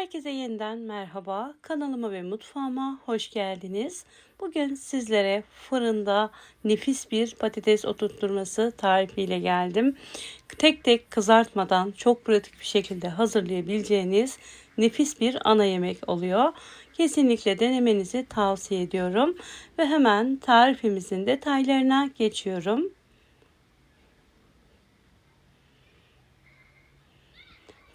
Herkese yeniden merhaba. Kanalıma ve mutfağıma hoş geldiniz. Bugün sizlere fırında nefis bir patates oturtturması tarifiyle geldim. Tek tek kızartmadan çok pratik bir şekilde hazırlayabileceğiniz nefis bir ana yemek oluyor. Kesinlikle denemenizi tavsiye ediyorum. Ve hemen tarifimizin detaylarına geçiyorum.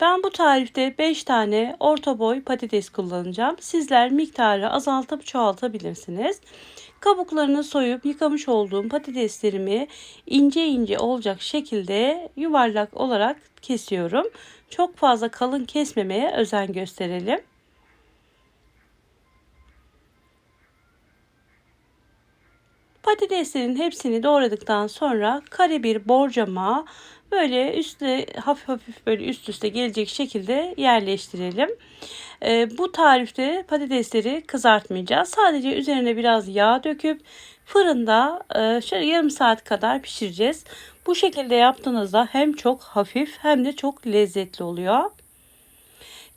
Ben bu tarifte 5 tane orta boy patates kullanacağım. Sizler miktarı azaltıp çoğaltabilirsiniz. Kabuklarını soyup yıkamış olduğum patateslerimi ince ince olacak şekilde yuvarlak olarak kesiyorum. Çok fazla kalın kesmemeye özen gösterelim. Patateslerin hepsini doğradıktan sonra kare bir borcama böyle üstte hafif hafif böyle üst üste gelecek şekilde yerleştirelim. E, bu tarifte patatesleri kızartmayacağız. Sadece üzerine biraz yağ döküp fırında e, şöyle yarım saat kadar pişireceğiz. Bu şekilde yaptığınızda hem çok hafif hem de çok lezzetli oluyor.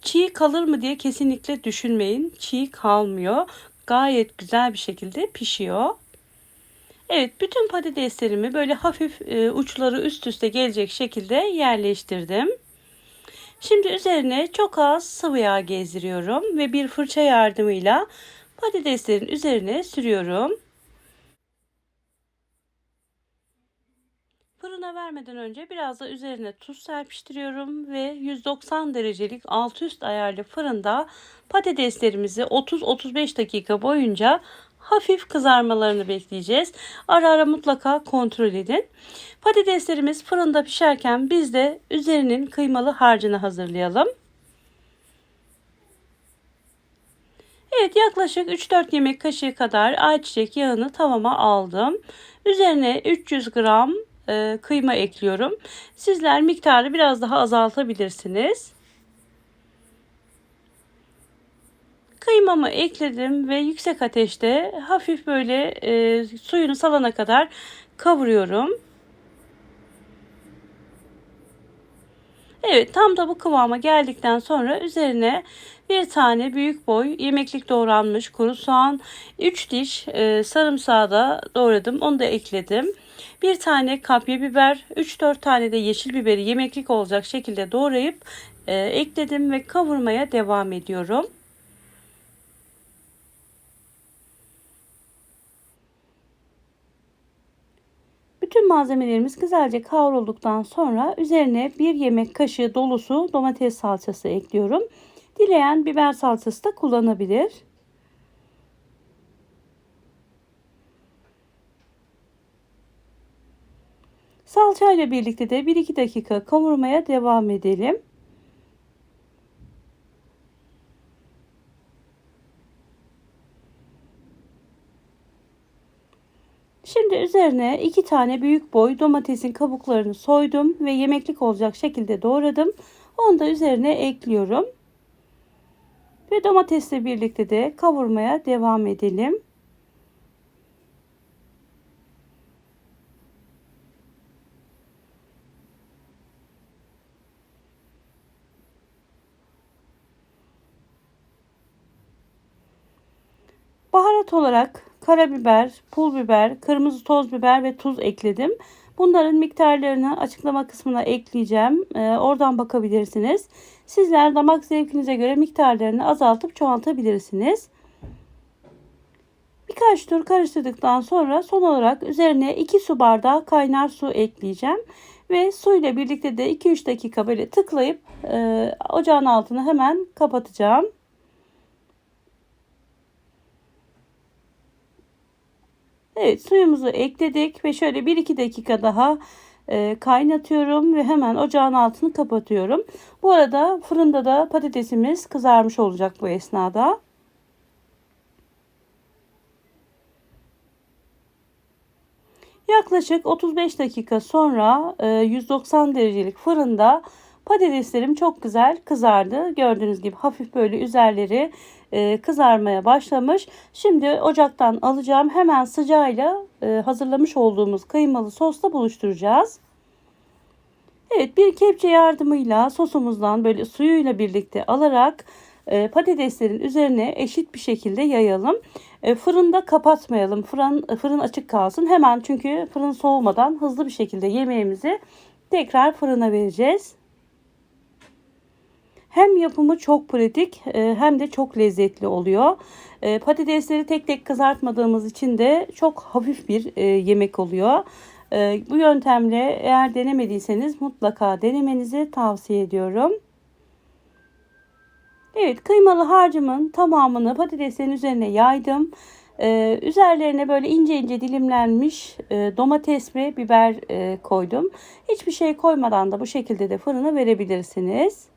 Çiğ kalır mı diye kesinlikle düşünmeyin. Çiğ kalmıyor. Gayet güzel bir şekilde pişiyor. Evet bütün patateslerimi böyle hafif e, uçları üst üste gelecek şekilde yerleştirdim. Şimdi üzerine çok az sıvı yağ gezdiriyorum ve bir fırça yardımıyla patateslerin üzerine sürüyorum. Fırına vermeden önce biraz da üzerine tuz serpiştiriyorum ve 190 derecelik alt üst ayarlı fırında patateslerimizi 30-35 dakika boyunca hafif kızarmalarını bekleyeceğiz. Ara ara mutlaka kontrol edin. Patateslerimiz fırında pişerken biz de üzerinin kıymalı harcını hazırlayalım. Evet yaklaşık 3-4 yemek kaşığı kadar ayçiçek yağını tavama aldım. Üzerine 300 gram e, kıyma ekliyorum. Sizler miktarı biraz daha azaltabilirsiniz. Kıymamı ekledim ve yüksek ateşte hafif böyle e, suyunu salana kadar kavuruyorum. Evet tam da bu kıvama geldikten sonra üzerine bir tane büyük boy yemeklik doğranmış kuru soğan, 3 diş e, sarımsağı da doğradım onu da ekledim. Bir tane kapya biber, 3-4 tane de yeşil biberi yemeklik olacak şekilde doğrayıp e, ekledim ve kavurmaya devam ediyorum. Malzemelerimiz güzelce kavrulduktan sonra üzerine bir yemek kaşığı dolusu domates salçası ekliyorum. Dileyen biber salçası da kullanabilir. Salça ile birlikte de 1-2 dakika kavurmaya devam edelim. Şimdi üzerine iki tane büyük boy domatesin kabuklarını soydum ve yemeklik olacak şekilde doğradım. Onu da üzerine ekliyorum. Ve domatesle birlikte de kavurmaya devam edelim. Baharat olarak karabiber, pul biber, kırmızı toz biber ve tuz ekledim. Bunların miktarlarını açıklama kısmına ekleyeceğim. Ee, oradan bakabilirsiniz. Sizler damak zevkinize göre miktarlarını azaltıp çoğaltabilirsiniz. Birkaç tur karıştırdıktan sonra son olarak üzerine 2 su bardağı kaynar su ekleyeceğim. Ve suyla birlikte de 2-3 dakika böyle tıklayıp e, ocağın altını hemen kapatacağım. Evet suyumuzu ekledik ve şöyle 1-2 dakika daha e, kaynatıyorum ve hemen ocağın altını kapatıyorum. Bu arada fırında da patatesimiz kızarmış olacak bu esnada. Yaklaşık 35 dakika sonra 190 e, derecelik fırında Patateslerim çok güzel kızardı. Gördüğünüz gibi hafif böyle üzerleri e, kızarmaya başlamış. Şimdi ocaktan alacağım. Hemen sıcağıyla e, hazırlamış olduğumuz kıymalı sosla buluşturacağız. Evet bir kepçe yardımıyla sosumuzdan böyle suyuyla birlikte alarak e, patateslerin üzerine eşit bir şekilde yayalım. Fırında kapatmayalım. Fırın, fırın açık kalsın. Hemen çünkü fırın soğumadan hızlı bir şekilde yemeğimizi tekrar fırına vereceğiz. Hem yapımı çok pratik e, hem de çok lezzetli oluyor. E, patatesleri tek tek kızartmadığımız için de çok hafif bir e, yemek oluyor. Bu yöntemle eğer denemediyseniz mutlaka denemenizi tavsiye ediyorum. Evet kıymalı harcımın tamamını patateslerin üzerine yaydım. Üzerlerine böyle ince ince dilimlenmiş domates ve biber koydum. Hiçbir şey koymadan da bu şekilde de fırına verebilirsiniz.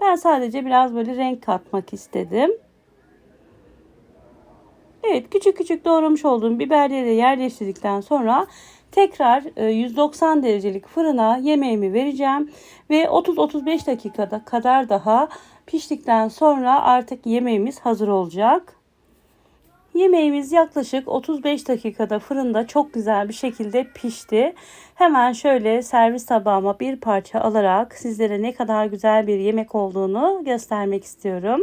Ben sadece biraz böyle renk katmak istedim. Evet küçük küçük doğramış olduğum biberleri yerleştirdikten sonra tekrar 190 e, derecelik fırına yemeğimi vereceğim ve 30-35 dakikada kadar daha piştikten sonra artık yemeğimiz hazır olacak. Yemeğimiz yaklaşık 35 dakikada fırında çok güzel bir şekilde pişti. Hemen şöyle servis tabağıma bir parça alarak sizlere ne kadar güzel bir yemek olduğunu göstermek istiyorum.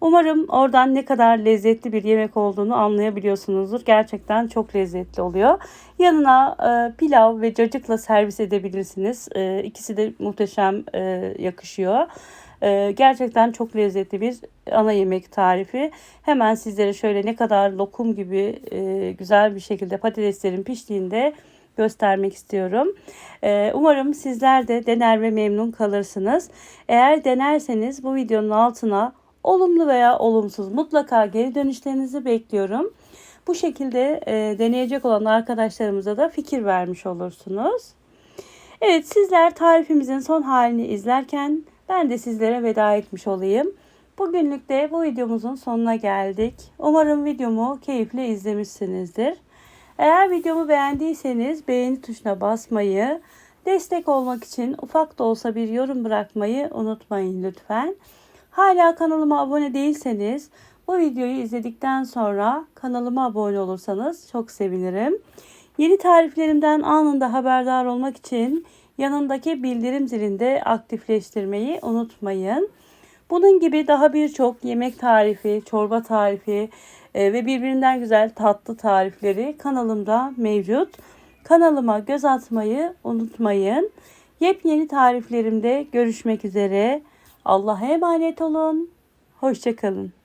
Umarım oradan ne kadar lezzetli bir yemek olduğunu anlayabiliyorsunuzdur. Gerçekten çok lezzetli oluyor. Yanına e, pilav ve cacıkla servis edebilirsiniz. E, ikisi de muhteşem e, yakışıyor. E, gerçekten çok lezzetli bir ana yemek tarifi. Hemen sizlere şöyle ne kadar lokum gibi e, güzel bir şekilde patateslerin piştiğinde göstermek istiyorum. E, umarım sizler de dener ve memnun kalırsınız. Eğer denerseniz bu videonun altına olumlu veya olumsuz mutlaka geri dönüşlerinizi bekliyorum. Bu şekilde e, deneyecek olan arkadaşlarımıza da fikir vermiş olursunuz. Evet sizler tarifimizin son halini izlerken ben de sizlere veda etmiş olayım. Bugünlük de bu videomuzun sonuna geldik. Umarım videomu keyifle izlemişsinizdir. Eğer videomu beğendiyseniz beğeni tuşuna basmayı, destek olmak için ufak da olsa bir yorum bırakmayı unutmayın lütfen. Hala kanalıma abone değilseniz bu videoyu izledikten sonra kanalıma abone olursanız çok sevinirim. Yeni tariflerimden anında haberdar olmak için yanındaki bildirim zilinde aktifleştirmeyi unutmayın. Bunun gibi daha birçok yemek tarifi, çorba tarifi e, ve birbirinden güzel tatlı tarifleri kanalımda mevcut. Kanalıma göz atmayı unutmayın. Yepyeni tariflerimde görüşmek üzere. Allah'a emanet olun. Hoşçakalın.